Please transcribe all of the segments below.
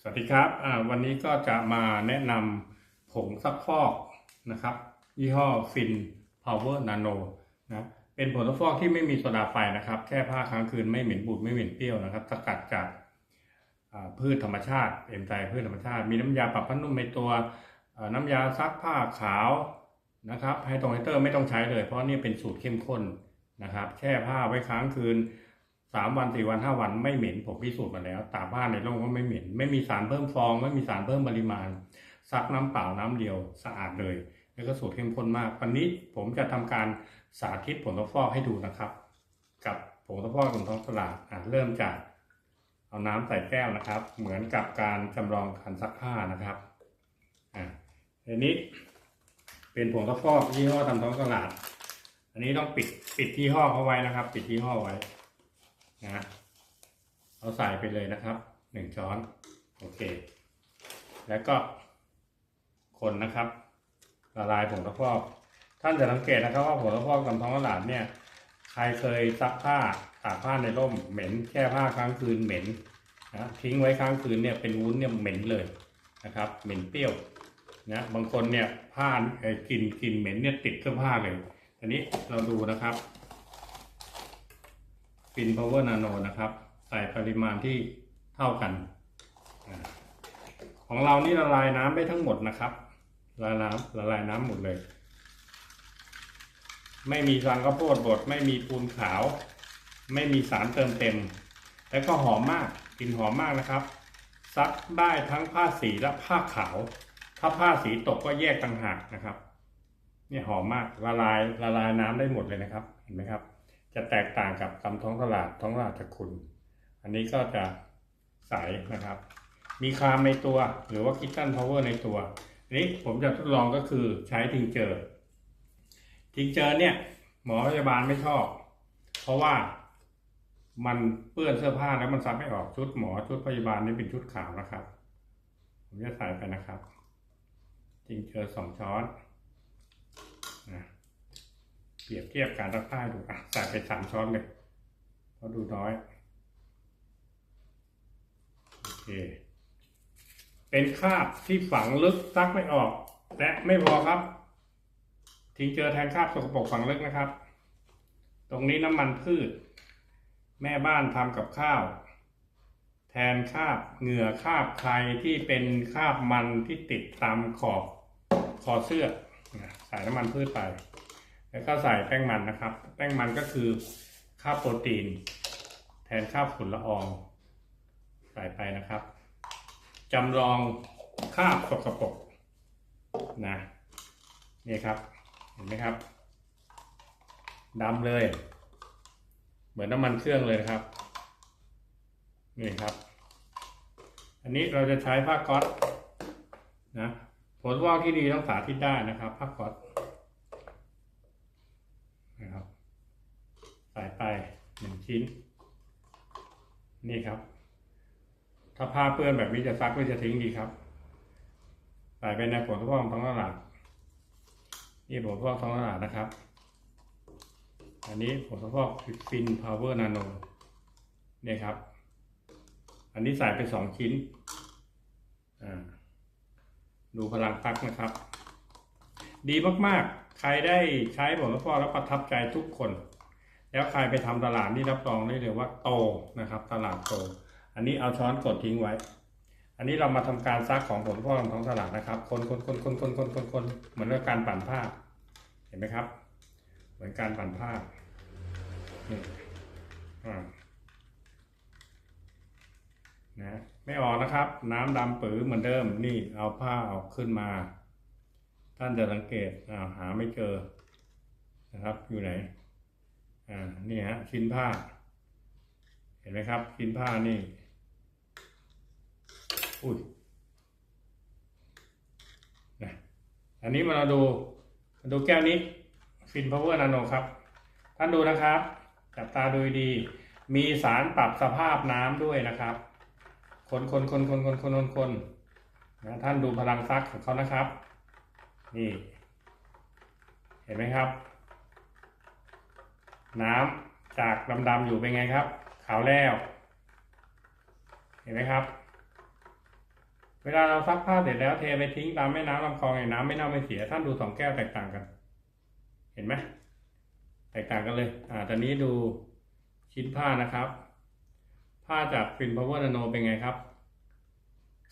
สวัสดีครับวันนี้ก็จะมาแนะนำผงซักฟอกนะครับ ยี่ห้อฟิน Power Nano นะเป็นผงซักฟอกที่ไม่มีโซดาไฟนะครับแค่ผ้าค้างคืนไม่เหม็นบูดไม่เหม็นเปรี้ยวนะครับ สกัดจากพืชธรรมชาติเอ็มไซพืชธรรมชาติ มีน้ำยาปรับผ้านุ่มในตัวน้ำยาซักผ้าขาวนะครับไฮโดรไฮเตอร์ไม่ต้องใช้เลย เพราะนี่เป็นสูตรเข้มข้นนะครับ แช่ผ้าไว้ค้างคืน สามวันสี่วันห้าวันไม่เหม็นผมพิสูจน์มาแล้วตากผ้านในร่มก็ไม่เหม็น ไม่มีสารเพิ่มฟอง ไม่มีสารเพิ่มปริมาณ ซักน้ำเปล่าน้ำเดียวสะอาดเลย แล้วก็สูตรเข้มข้นมาก วันนี้ผมจะทำการสาธิตผงซักฟอกให้ดูนะครับ กับผงซักฟอกบนท้องตลาดอะเริ่มจาก เอาน้ำใส่แก้วนะครับ เหมือนกับการจำลองการซักผ้านะครับอะทีนี้ เป็นผงซักฟอกยี่ห้อตามท้องตลาด อันนี้ต้องปิดปิดยี่ห้อเขาไว้นะครับ ปิดยี่ห้อไว้ นะเอาใส่ไปเลยนะครับหนึ่งช้อนโอเค แล้วก็คนนะครับละลายผงซักฟอกท่านจะสังเกตนะครับว่าผงซักฟอกตามท้องตลาดเนี่ย ใครเคยซักผ้าตากผ้าในร่มเหม็นแค่ผ้าค้างคืนเหม็นนะทิ้งไว้ค้างคืนเนี่ยเป็นวุ้นเนี่ยเหม็นเลยนะครับ เหม็นเปรี้ยวนะบางคนเนี่ยผ้าเอ่อกลิ่นกลิ่นเหม็นเนี่ยติดเสื้อผ้าเลยอันนี้เราดูนะครับ ฟินพาวเวอร์นาโนนะครับ ใส่ปริมาณที่เท่ากัน ของเรานี่ละลายน้ำได้ทั้งหมดนะครับ ละลายน้ำละลายน้ำหมดเลย ไม่มีสังข้าวโพดบด ไม่มีปูนขาว ไม่มีสารเติมเต็ม แล้วก็หอมมากกลิ่นหอมมากนะครับ ซักได้ทั้งผ้าสีและผ้าขาว ถ้าผ้าสีตกก็แยกต่างหากนะครับเนี่ยหอมมากละลายละลายน้ำได้หมดเลยนะครับ เห็นไหมครับ จะแตกต่างกับตำท้องตลาดท้องตลาดจะขุนอันนี้ก็จะใสนะครับ มีคามในตัวหรือว่าคิตตันพาวเวอร์ในตัวอันนี้ผมจะทดลองก็คือใช้ทิงเจอร์ทิงเจอร์เนี่ย หมอพยาบาลไม่ชอบ เพราะว่ามันเปื้อนเสื้อผ้าแล้วมันซักไม่ออกชุดหมอชุดพยาบาลนี่เป็นชุดขาวนะครับ ผมจะใส่ไปนะครับทิงเจอร์สองช้อนนะ เปรียบเทียบการซักผ้าให้ดูอะใส่ไปสามช้อนเลยเพราะดูน้อย โอเค เป็นคราบที่ฝังลึกซักไม่ออก และไม่พอครับ ทิ้งเจอแทนคราบสกปรกฝังลึกนะครับ ตรงนี้น้ำมันพืช แม่บ้านทำกับข้าว แทนคราบเหงื่อคราบใครที่เป็นคราบมันที่ติดตามขอบคอเสื้อใส่น้ำมันพืชไป แล้วก็ใส่แป้งมันนะครับ แป้งมันก็คือข้าโปรตีน แทนข้าฝุ่นละออง ใส่ไปนะครับจำลองคราสกปรกนะนี่ครับ เห็นไหมครับดำเลย เหมือนน้ำมันเครื่องเลยนะครับนี่ครับ อันนี้เราจะใช้ผ้าก๊อตนะผลว่าที่ดีต้องสาธิตได้นะครับผ้าก๊อต นะครับใส่ไปหนึ่ง ชิ้น นี่ครับ ถ้าผ้าเปื้อนแบบนี้จะซักหรือจะทิ้งดีครับใส่ไปในผลพวกท้องตลาดนี่ผลพวกท้องตลาดนะครับ อันนี้ผลพวกฟินพาวเวอร์นาโนเนี่ยครับ อันนี้ใส่ไปสองชิ้นดูพลังซักนะครับ ดีมากๆ ใครได้ใช้ผลซักอกแล้วประทับใจทุกคน แล้วใครไปทำตลาดนี่รับรองได้เลยว่าโตนะครับ ตลาดโต อันนี้เอาช้อนกดทิ้งไว้ อันนี้เรามาทำการซักของผลซักฟอกท้องตลาดนะครับ คนคนคนคนคนคนคนคนเหมือนกับการปั่นผ้า เห็นไหมครับ เหมือนการปั่นผ้านี่อ่านะไม่ออกนะครับ น้ำดำปื๋อเหมือนเดิมนี่เอาผ้าเอาขึ้นมา ท่านจะสังเกตอ่าหาไม่เจอนะครับอยู่ไหน อ่านี่ฮะชิ้นผ้า เห็นไหมครับ ชิ้นผ้านี่ อุ้ยนะอันนี้มาเราดูมาดูแก้วนี้ฟินพาวเวอร์นาโนครับ ท่านดูนะครับ จับตาดูดี มีสารปรับสภาพน้ำด้วยนะครับ คนคนคนคนคนคนคนคนนะท่านดูพลังซักของเขานะครับ นี่ เห็นไหมครับ น้ำจากดำๆอยู่เป็นไงครับ ขาวแล้ว เห็นไหมครับ เวลาเราซักผ้าเสร็จแล้วเทไปทิ้งตามแม่น้ำลำคลองไอ้น้ำไม่เน่าไม่เสียท่านดูสองแก้วแตกต่างกัน เห็นไหมแตกต่างกันเลย อ่าตอนนี้ดูชิ้นผ้านะครับ ผ้าจากฟินพาวเวอร์นาโนเป็นไงครับ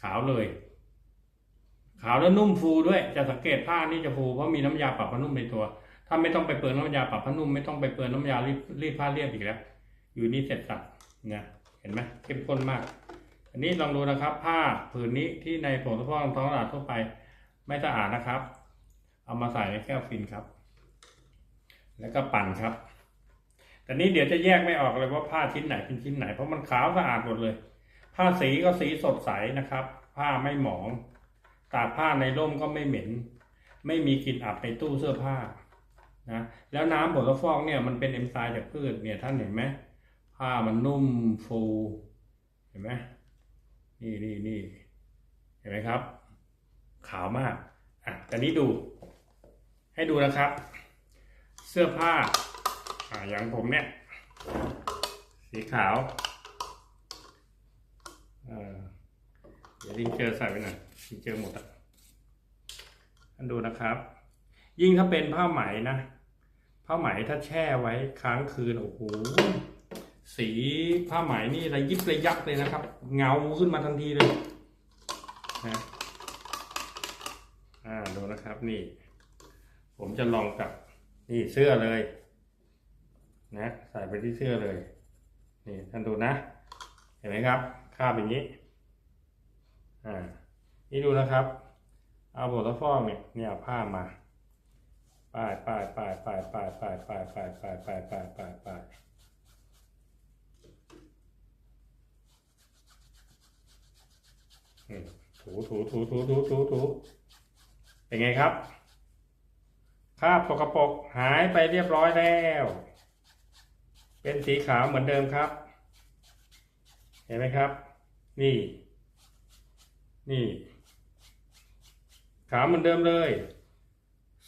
ขาวเลย ขาวแล้วนุ่มฟูด้วย จะสังเกตผ้านี่จะฟูเพราะมีน้ำยาปรับผ้านุ่มในตัว ถ้าไม่ต้องไปเปิดน้ำยาปรับผ้านุ่มไม่ต้องไปเปิดน้ำยารีดรีดผ้าเรียบอีกแล้ว อยู่นี่เสร็จสับนะเห็นไหมเข้มข้นมาก อันนี้ลองดูนะครับ ผ้าผืนนี้ที่ในผงซักฟอกท้องตลาดทั่วไป ไม่สะอาดนะครับ เอามาใส่ในแก้วฟินครับ แล้วก็ปั่นครับแต่นี้เดี๋ยวจะแยกไม่ออกเลยว่าผ้าชิ้นไหนเป็นชิ้นไหนเพราะมันขาวสะอาดหมดเลย ผ้าสีก็สีสดใสนะครับ ผ้าไม่หมอง ตากผ้าในร่มก็ไม่เหม็น ไม่มีกลิ่นอับในตู้เสื้อผ้า นะแล้วน้ำผงซักฟอกเนี่ยมันเป็นเอนไซม์จากพืชเนี่ยท่านเห็นไหมผ้ามันนุ่มฟูเห็นไหมนี่นี่นี่เห็นไหมครับ ขาวมากอะแต่นี้ดูให้ดูนะครับ เสื้อผ้าอ่าอย่างผมเนี่ย สีขาวอ่าเดี๋ยวลิงเจอใส่ไปหน่อยลิงเจอหมดอะท่านดูนะครับ ยิ่งถ้าเป็นผ้าไหมนะ ผ้าไหมถ้าแช่ไว้ค้างคืนโอ้โหสีผ้าไหมนี่ระยิบระยับเลยนะครับ เงาขึ้นมาทันทีเลยนะอ่าดูนะครับนี่ ผมจะลองกับนี่เสื้อเลย นะใส่ไปที่เสื้อเลย นี่ท่านดูนะ เห็นไหมครับคาบอย่างนี้อ่านี่ดูนะครับ เอาบทละฟอกเนี่ยเนี่ยผ้ามา ป้ายป้ายป้ายป้ายป้ายป้ายป้ายป้ายป้ายป้ายป้ายป้ายป้ายอืมถูถูถูถูถูถูถูเป็นไงครับคราบสกปรกหายไปเรียบร้อยแล้ว เป็นสีขาวเหมือนเดิมครับ เห็นไหมครับ นี่ นี่ ขาวเหมือนเดิมเลย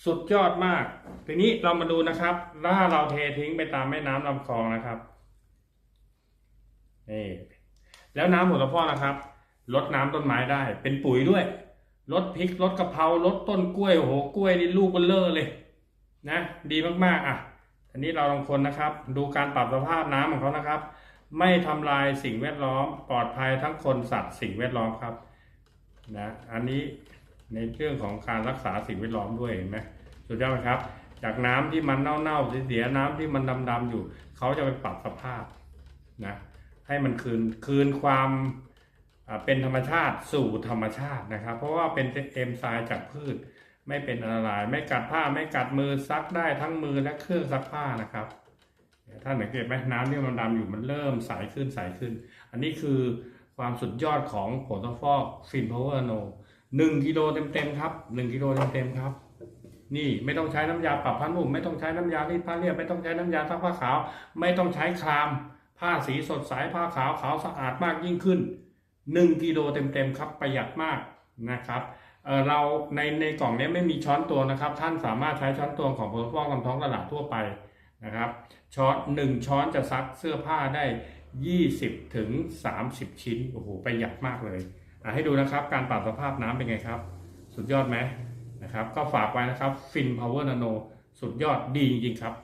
สุดยอดมาก ทีนี้เรามาดูนะครับถ้าเราเททิ้งไปตามแม่น้ำลำคลองนะครับนี่แล้วน้ำผลพ่อนะครับลดน้ำต้นไม้ได้ เป็นปุ๋ยด้วยลดพริกลดกะเพราลดต้นกล้วยโอ้โหกล้วยนี่ลูกเบลเลอร์เลย นะ ดีมากๆอะอันนี้เราลองคนนะครับ ดูการปรับสภาพน้ำของเขานะครับ ไม่ทำลายสิ่งแวดล้อม ปลอดภัยทั้งคนสัตว์สิ่งแวดล้อมครับ นะ อันนี้ ในเรื่องของการรักษาสิ่งแวดล้อมด้วยเห็นไหมสุดยอดไหมครับ จากน้ำที่มันเน่าๆเสียน้ำที่มันดำๆอยู่ เขาจะไปปรับสภาพนะให้มันคืนคืนความเป็นธรรมชาติสู่ธรรมชาตินะครับ เพราะว่าเป็นเอนไซม์จากพืช ไม่เป็นอันตราย ไม่กัดผ้าไม่กัดมือซักได้ทั้งมือและเครื่องซักผ้านะครับท่านสังเกตไหมน้ำที่มันดำอยู่มันเริ่มใสขึ้นใสขึ้น อันนี้คือความสุดยอดของผลซักฟอกฟินพาวเวอร์โน หนึ่งกิโลเต็มๆครับหนึ่งกิโลเต็มๆครับ นี่ไม่ต้องใช้น้ำยาปรับผ้านุ่มไม่ต้องใช้น้ำยารีดผ้าเรียบไม่ต้องใช้น้ำยาซักผ้าขาว ไม่ต้องใช้คราม ผ้าสีสดใสผ้าขาวขาวสะอาดมากยิ่งขึ้น1กิโลเต็มๆครับประหยัดมากนะครับเราในในกล่องนี้ไม่มีช้อนตัวนะครับ ท่านสามารถใช้ช้อนตัวของผลฟอกลำท้องตลาดทั่วไปนะครับช้อนหนึ่งช้อนจะซักเสื้อผ้าได้ 20ถึง30 ชิ้นโอ้โหประหยัดมากเลย ให้ดูนะครับการปรับสภาพน้ำเป็นไงครับ สุดยอดไหมนะครับ ก็ฝากไว้นะครับฟินพาวเวอร์นาโนสุดยอดดีจริงๆครับ